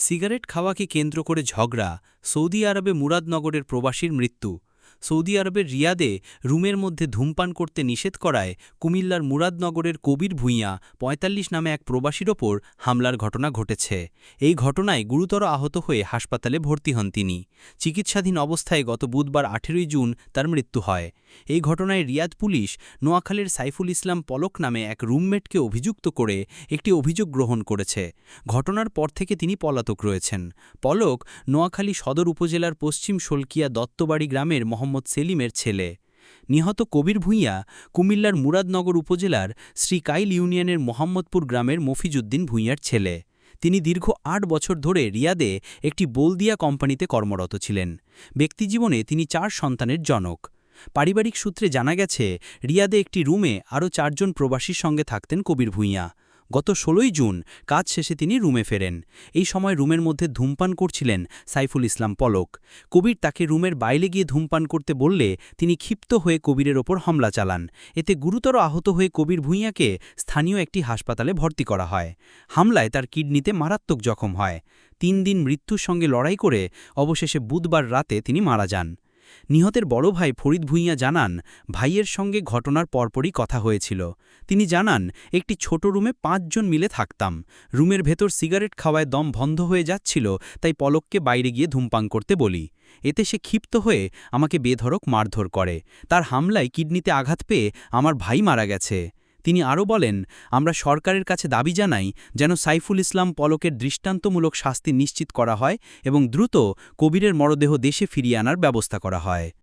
Cigarette খাওয়াকে কেন্দ্র করে ঝগড়া সৌদি আরবে মুরাদনগরের প্রবাসীর মৃত্যু। সৌদি আরবের রিয়াদে রুমের মধ্যে ধূমপান করতে নিষেধ করায় কুমিল্লার মুরাদনগরের কবির ভূঁইয়া ৪৫ নামে এক প্রবাসীর ওপর হামলার ঘটনা ঘটেছে। এই ঘটনায় গুরুতর আহত হয়ে হাসপাতালে ভর্তি হন তিনি। চিকিৎসাধীন অবস্থায় গত বুধবার আঠেরোই জুন তার মৃত্যু হয়। এই ঘটনায় রিয়াদ পুলিশ নোয়াখালীর সাইফুল ইসলাম পলক নামে এক রুমমেটকে অভিযুক্ত করে একটি অভিযোগ গ্রহণ করেছে। ঘটনার পর থেকে তিনি পলাতক রয়েছেন। পলক নোয়াখালী সদর উপজেলার পশ্চিম শোলকিয়া দত্তবাড়ি গ্রামের মোহাম্মদ সেলিমের ছেলে। নিহত কবির ভূঁইয়া কুমিল্লার মুরাদনগর উপজেলার শ্রী কাইল ইউনিয়নের মোহাম্মদপুর গ্রামের মফিজুদ্দিন ভূঁইয়ার ছেলে। তিনি দীর্ঘ আট বছর ধরে রিয়াদে একটি বলদিয়া কোম্পানিতে কর্মরত ছিলেন। ব্যক্তিজীবনে তিনি চার সন্তানের জনক। পারিবারিক সূত্রে জানা গেছে, রিয়াদে একটি রুমে আরও চারজন প্রবাসীর সঙ্গে থাকতেন কবির ভূঁইয়া। গত ষোলোই জুন কাজ শেষে তিনি রুমে ফেরেন। এই সময় রুমের মধ্যে ধূমপান করছিলেন সাইফুল ইসলাম পলক। কবির তাকে রুমের বাইরে গিয়ে ধূমপান করতে বললে তিনি ক্ষিপ্ত হয়ে কবিরের ওপর হামলা চালান। এতে গুরুতর আহত হয়ে কবির ভূঁইয়াকে স্থানীয় একটি হাসপাতালে ভর্তি করা হয়। হামলায় তার কিডনিতে মারাত্মক জখম হয়। তিন দিন মৃত্যুর সঙ্গে লড়াই করে অবশেষে বুধবার রাতে তিনি মারা যান। নিহতের বড় ভাই ফরিদ ভুইয়া জানান, ভাইয়ের সঙ্গে ঘটনার পরপরই কথা হয়েছিল। তিনি জানান, একটি ছোট রুমে পাঁচজন মিলে থাকতাম। রুমের ভেতর সিগারেট খাওয়ায় দম বন্ধ হয়ে যাচ্ছিল, তাই পলককে বাইরে গিয়ে ধূমপান করতে বলি। এতে সে ক্ষিপ্ত হয়ে আমাকে বেধরক মারধর করে। তার হামলায় কিডনিতে আঘাত পেয়ে আমার ভাই মারা গেছে। তিনি আরও বলেন, আমরা সরকারের কাছে দাবি জানাই যেন সাইফুল ইসলাম পলকের দৃষ্টান্তমূলক শাস্তি নিশ্চিত করা হয় এবং দ্রুত কবিরের মরদেহ দেশে ফিরিয়ে আনার ব্যবস্থা করা হয়।